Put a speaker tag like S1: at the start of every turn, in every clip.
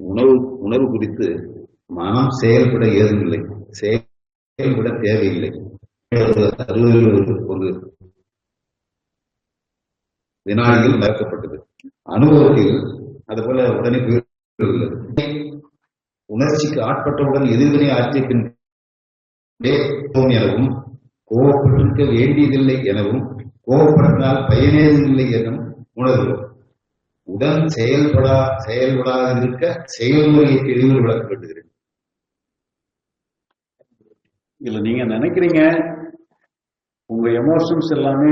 S1: உணவு உணவு குறித்து மனம் செயல்பட ஏதுமில்லை. செயல்பட தேவையில்லை. ஒரு வினாடியில் மறக்கப்பட்டது அனுபவத்தில் அதுபோல உடனே உணர்ச்சிக்கு ஆட்பட்டவுடன் எதிர்வினை ஆற்றிய பின் எனவும் கோபப்பட்டிருக்க வேண்டியதில்லை எனவும் கோபப்பட்டால் பயனேதில்லை எனவும் உணர்வு உடன் செயல்படா இருக்க செயல்முறையை தெளிவில் விளக்கப்படுகிறேன்
S2: இல்ல நீங்க நினைக்கிறீங்க உங்க எமோஷன்ஸ் எல்லாமே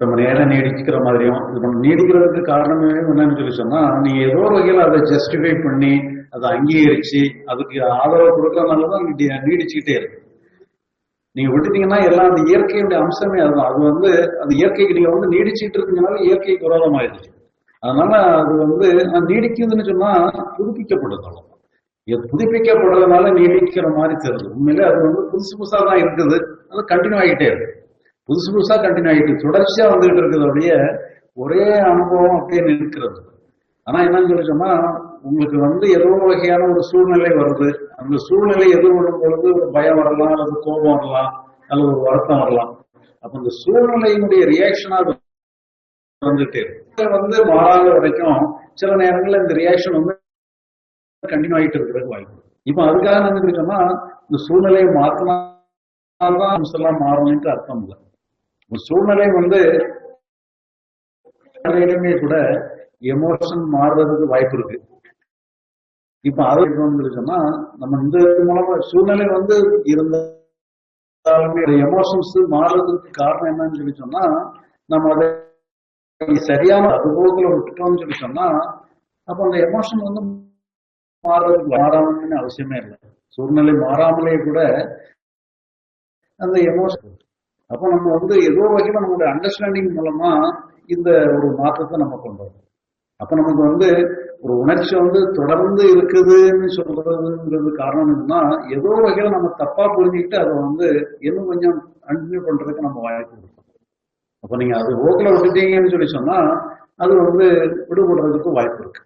S2: ரொம்ப நேரம் நீடிக்கிற மாதிரியும் இது நீடிக்கிறதுக்கு காரணமே என்னன்னு சொல்லி சொன்னா நீங்க ஏதோ ஒரு வகையில அதை ஜஸ்டிஃபை பண்ணி அதை அங்கீகரிச்சு அதுக்கு ஆதரவு கொடுக்கறதுனாலதான் நீடி- நீடிச்சுக்கிட்டே இருக்கு. நீங்க விட்டுட்டீங்கன்னா எல்லாம் அந்த இயற்கையுடைய அம்சமே அதுதான். அது வந்து அந்த இயற்கைக்கு நீங்க வந்து நீடிச்சுட்டு இருக்கீங்கனால இயற்கைக்கு விரோதமாயிருச்சு அதனால அது வந்து நீடிக்குதுன்னு சொன்னா புதுப்பிக்கப்படுது புதுப்பிக்கப்படுறதுனால நீடிக்கிற மாதிரி தெரியுது உண்மையிலே அது வந்து புதுசு புதுசா தான் இருக்குது. அது கண்டினியூ ஆகிட்டே இருக்கு. புதுசு புதுசா கண்டினியூ ஆகிட்டு தொடர்ச்சியா வந்துகிட்டு இருக்கிறதுடைய ஒரே அனுபவம் அப்படியே நிற்கிறது. ஆனா என்னன்னு சொல்லி சொன்னா உங்களுக்கு வந்து ஏதோ வகையான ஒரு சூழ்நிலை வருது. அந்த சூழ்நிலை எதிர்கொள்ளும் பொழுது ஒரு பயம் வரலாம் அல்லது கோபம் வரலாம் அல்லது ஒரு வருத்தம் வரலாம். அப்ப இந்த சூழ்நிலையினுடைய ரியாக்ஷனா அது வந்துட்டே வந்து மாறாத வரைக்கும் சில நேரங்கள்ல இந்த ரியாக்ஷன் வந்து கண்டினியூ ஆகிட்டு இருக்கிறதுக்கு வாய்ப்பு இப்ப அதுக்காக நம்ம சொன்னா இந்த சூழ்நிலையை மாத்தினால்தான் எல்லாம் மாறணும்ட்டு அர்த்தம் இல்லை. இந்த சூழ்நிலை வந்து இடமே கூட எமோஷன் மாறுறதுக்கு வாய்ப்பு இருக்கு. இப்ப அது வந்து சொன்னா நம்ம இந்த மூலமா சூழ்நிலை வந்து இருந்தாலுமே எமோஷன்ஸ் மாறுறதுக்கு காரணம் என்னன்னு சொல்லி சொன்னா நம்ம அதை சரியான அனுபவத்துல விட்டுட்டோம்னு சொல்லி சொன்னா அப்ப அந்த எமோஷன் வந்து மாறுறதுக்கு மாறாமன்னு அவசியமே இல்லை. சூழ்நிலை மாறாமலே கூட அந்த எமோஷன் அப்போ நம்ம வந்து ஏதோ வகையில நம்மளுடைய அண்டர்ஸ்டாண்டிங் மூலமா இந்த ஒரு மாற்றத்தை நம்ம கொண்டு வரோம். அப்ப நமக்கு வந்து ஒரு உணர்ச்சி வந்து தொடர்ந்து இருக்குதுன்னு சொல்றதுங்கிறது காரணம் என்னன்னா ஏதோ வகையில நம்ம தப்பா புரிஞ்சுக்கிட்டு அதை வந்து இன்னும் கொஞ்சம் கண்டினியூ பண்றதுக்கு நம்ம வாய்ப்பு கொடுக்கணும் அப்போ நீங்க அது ஓக்கில் விட்டுட்டீங்கன்னு சொல்லி சொன்னா அது வந்து விடுபடுறதுக்கு வாய்ப்பு இருக்கு.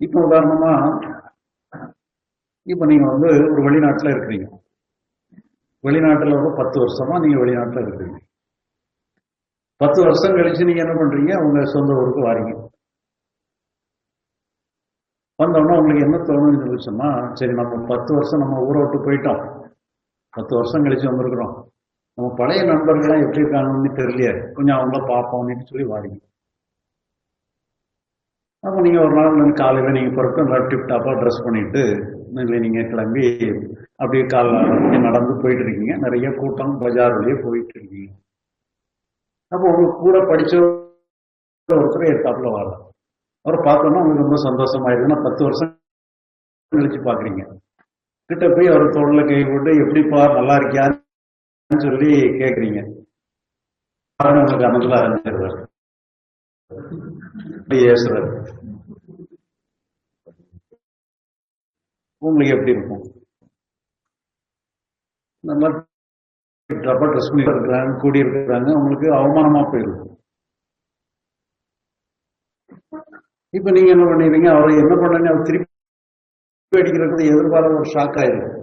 S2: இப்போ உதாரணமா இப்போ நீங்கள் வந்து ஒரு வெளிநாட்டில் இருக்கிறீங்க. வெளிநாட்டில் ஒரு பத்து வருஷமா நீங்கள் வெளிநாட்டில் இருக்கிறீங்க. பத்து வருஷம் கழிச்சு நீங்கள் என்ன பண்ணுறீங்க உங்கள் சொந்த ஊருக்கு வாரீங்க. வந்தோடனே உங்களுக்கு என்ன தோணுன்னு சொல்லி சொன்னால் சரி நம்ம பத்து வருஷம் நம்ம ஊரை விட்டு போயிட்டோம். பத்து வருஷம் கழிச்சு வந்திருக்கிறோம். நம்ம பழைய நண்பர்கள்லாம் எப்படி இருக்காங்கன்னு தெரியலையே. கொஞ்சம் அவங்கள பார்ப்போம்னு சொல்லி வாடிங்க. அப்போ நீங்க ஒரு நாள் வந்து காலையில நீங்க பிறகு நல்லா டிப்டப்பா ட்ரெஸ் பண்ணிட்டு நீங்க கிளம்பி அப்படியே கால நடந்து போயிட்டு இருக்கீங்க. நிறைய கூட்டம் பஜார் வழியே போயிட்டு இருக்கீங்க. அப்போ உங்களுக்கு கூட படிச்ச ஒருத்தர் எடுத்தாப்புல வரலாம் அவரை பார்த்தோன்னா உங்களுக்கு ரொம்ப சந்தோஷமா இருக்குன்னா பத்து வருஷம் கழிச்சு பாக்குறீங்க கிட்ட போய் அவர் தோல்ல கை போட்டு எப்படிப்பா நல்லா இருக்கியான்னு சொல்லி கேக்குறீங்க. உங்களுக்கு அனந்தலா இருந்துருவாரு ஏசுறாரு உங்களுக்கு எப்படி இருக்கும்? இந்த மாதிரி ரப்பர் ட்ரெஸ் பண்ணி இருக்கிறாங்க கூடி இருக்கிறாங்க உங்களுக்கு அவமானமா போயிருக்கும் இப்ப நீங்க என்ன பண்ணிடுறீங்க? அவரை என்ன பண்ணீங்க அவர் திருப்பி அடிக்கிறது எதிர்பாராத ஒரு ஷாக் ஆயிரும்.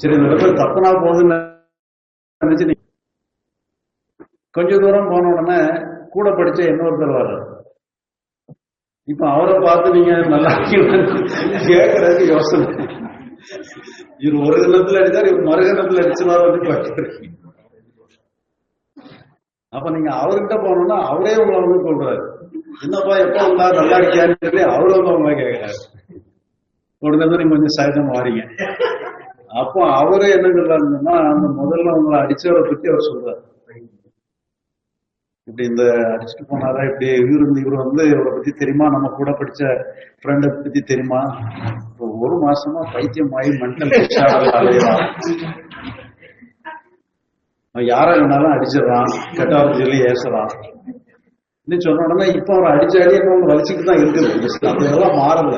S2: சரி இந்த இடத்துல தப்புனா போகுதுன்னு இருந்துச்சு கொஞ்ச தூரம் போன உடனே கூட படிச்ச இன்னொருத்தர் வர்றாரு. இப்ப அவரை பார்த்து நீங்க நல்லா கேட்கறது யோசனை. இவர் ஒரு கணத்துல அடிச்சார் இவர் மறுகணத்துல அடிச்சுனா வந்து பார்க்கிறீங்க அப்ப நீங்க அவர்கிட்ட போனோம்னா அவரே உங்களை வந்து சொல்றாரு என்னப்பா எப்ப வந்தா நல்லா இருக்கியான்னு சொல்லி அவரு வந்து உங்களை கேட்கிறாரு உடனே தான் நீங்க கொஞ்சம் சகஜம் மாறீங்க அப்போ அவரே என்ன சொல்றாருன்னா அந்த முதல்ல உங்களை அடிச்சவரை பத்தி அவர் சொல்றாரு. இப்படி இந்த அடிச்சுட்டு போனாரா இப்படி இவரு இருந்து இவரு வந்து இவரை பத்தி தெரியுமா? நம்ம கூட படிச்ச ஃப்ரெண்டை பத்தி தெரியுமா? இப்போ ஒரு மாசமா பைத்தியம் ஆகி மென்டல் அவன் யாரை வேணாலும் அடிச்சிடறான் கெட்டவரை சொல்லி ஏசுறான். இன்னும் சொன்ன உடனே இப்ப அவரை அடிச்ச அடி அவங்க வலிச்சுட்டு தான் இருக்குது அதெல்லாம் மாறல.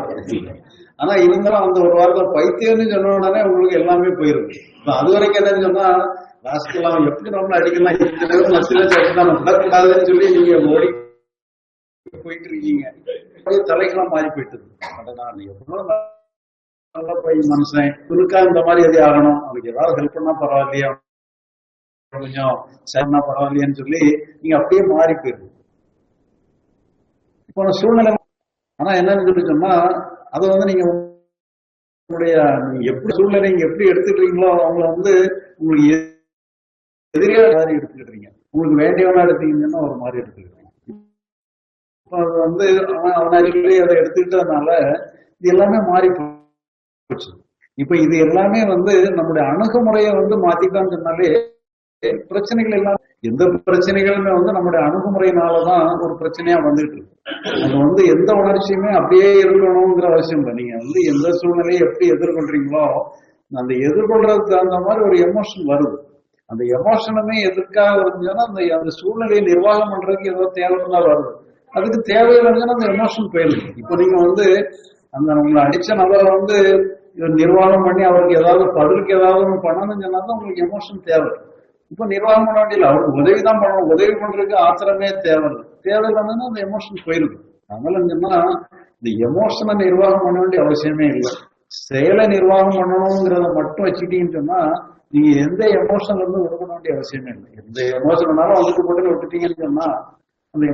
S2: ஆனா இவங்கெல்லாம் அந்த ஒரு வாரத்துல பைத்தியம்னு சொன்ன உடனே உங்களுக்கு எல்லாமே போயிரும். இப்ப அது வரைக்கும் என்னன்னு சொன்னா ராஸ்கெல்லாம் எப்படி நம்மள அடிக்கலாம் இந்த நேரம் மசில சேர்த்து விடக்கூடாதுன்னு சொல்லி நீங்க ஓடி போயிட்டு இருக்கீங்க. தலைக்கெல்லாம் மாறி போயிட்டு நான் எவ்வளவு நல்ல போய் மனுஷன். இவனுக்கா இந்த மாதிரி எது ஆகணும்? அவனுக்கு ஏதாவது ஹெல்ப் பண்ணா பரவாயில்லையா? கொஞ்சம் சரினா பரவாயில்லையான்னு சொல்லி நீங்க அப்படியே மாறி போயிருக்கு இப்போ சூழ்நிலை ஆனா என்னன்னு சொல்லி சொன்னா அதை வந்து நீங்க உங்களுடைய எப்படி சூழ்நிலை நீங்க எப்படி எடுத்துக்கிறீங்களோ அவங்கள வந்து உங்களுக்கு எ- எதிரியா மாதிரி எடுத்துக்கிட்டீங்க உங்களுக்கு வேண்டியவனா எடுத்தீங்கன்னா ஒரு மாதிரி எடுத்துக்கிட்டீங்க அது வந்து அவன் அவன் அதை எடுத்துக்கிட்டதுனால இது எல்லாமே மாறி போச்சு. இப்ப இது எல்லாமே வந்து நம்முடைய அணுகுமுறையை வந்து மாத்திட்டான்னு சொன்னாலே பிரச்சனைகள் எல்லாம் எந்த பிரச்சனைகளுமே வந்து நம்முடைய அணுகுமுறையினாலதான் ஒரு பிரச்சனையா வந்துட்டு இருக்கு. அது வந்து எந்த உணர்ச்சியுமே அப்படியே இருக்கணுங்கிற அவசியம் இல்லை. நீங்க வந்து எந்த சூழ்நிலையை எப்படி எதிர்கொள்றீங்களோ அந்த எதிர்கொள்றதுக்கு தகுந்த மாதிரி ஒரு எமோஷன் வருது. அந்த எமோஷனுமே எதுக்காக இருந்துச்சுன்னா அந்த அந்த சூழ்நிலையை நிர்வாகம் பண்றதுக்கு ஏதோ தேவைன்னா வருது. அதுக்கு தேவையில்லைங்கன்னா அந்த எமோஷன் போயிடுது. இப்போ நீங்க வந்து அந்த உங்களை அடிச்ச நபரை வந்து இதை நிர்வாகம் பண்ணி அவருக்கு ஏதாவது பதிலுக்கு ஏதாவது பண்ணணும்னு சொன்னா தான் உங்களுக்கு எமோஷன் தேவை. இப்ப நிர்வாகம் பண்ண வேண்டிய அவருக்கு உதவி தான் பண்ணணும். உதவி பண்றதுக்கு ஆத்திரமே தேவையில்லை. தேவையில்லைன்னா அந்த எமோஷன் போயிருக்கும். அதனால சொன்னா இந்த எமோஷனை நிர்வாகம் பண்ண வேண்டிய அவசியமே இல்லை. செயலை நிர்வாகம் பண்ணணுங்கிறத மட்டும் வச்சுக்கிட்டீங்கன்னு சொன்னா நீங்க எந்த எமோஷன்ல இருந்து விடுபட வேண்டிய அவசியமே இல்லை. எந்த எமோஷன் வேணாலும் போட்டு விட்டுட்டீங்கன்னு சொன்னா அந்த